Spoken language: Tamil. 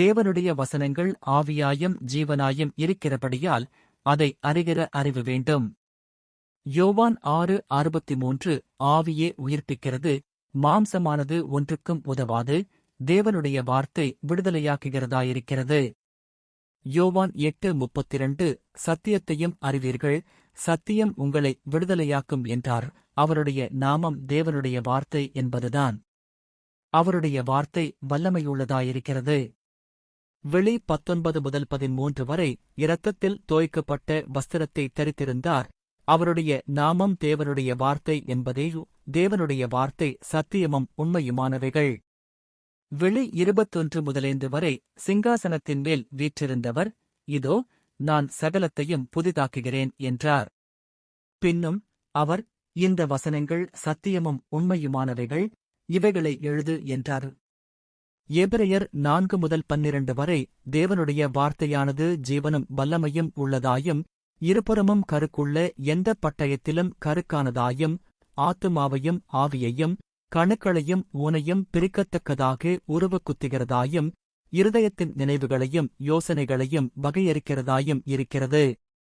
தேவனுடைய வசனங்கள் ஆவியாயும் ஜீவனாயும் இருக்கிறபடியால் அதை அறிகிற அறிவு வேண்டும். யோவான் ஆறு அறுபத்தி மூன்று ஆவியே உயிர்ப்பிக்கிறது மாம்சமானது ஒன்றுக்கும் உதவாது தேவனுடைய வார்த்தை விடுதலையாக்குகிறதாயிருக்கிறது. யோவான் எட்டு முப்பத்திரண்டு சத்தியத்தையும் அறிவீர்கள் சத்தியம் உங்களை விடுதலையாக்கும் என்றார். அவருடைய நாமம் தேவனுடைய வார்த்தை என்பதுதான். அவருடைய வார்த்தை வல்லமையுள்ளதாயிருக்கிறது. வெளி பத்தொன்பது முதல் பதிமூன்று வரை இரத்தத்தில் தோய்க்கப்பட்ட வஸ்திரத்தை தரித்திருந்தார். அவருடைய நாமம் தேவனுடைய வார்த்தை என்பதே தேவனுடைய வார்த்தை சத்தியமும் உண்மையுமானவைகள். வெளி இருபத்தொன்று முதலேந்து வரை சிங்காசனத்தின் மேல் வீற்றிருந்தவர் இதோ நான் சகலத்தையும் புதிதாக்குகிறேன் என்றார். பின்னும் அவர் இந்த வசனங்கள் சத்தியமும் உண்மையுமானவைகள் இவைகளை எழுது என்றார். எபிரையர் நான்கு முதல் பன்னிரண்டு வரை தேவனுடைய வார்த்தையானது ஜீவனும் வல்லமையும் உள்ளதாயும் இருபுறமும் கருக்குள்ள எந்த பட்டயத்திலும் கருக்கானதாயும் ஆத்துமாவையும் ஆவியையும் கணுக்களையும் ஊனையும் பிரிக்கத்தக்கதாக உருவ குத்துகிறதாயும் இருதயத்தின் நினைவுகளையும் யோசனைகளையும் வகையறுக்கிறதாயும் இருக்கிறது.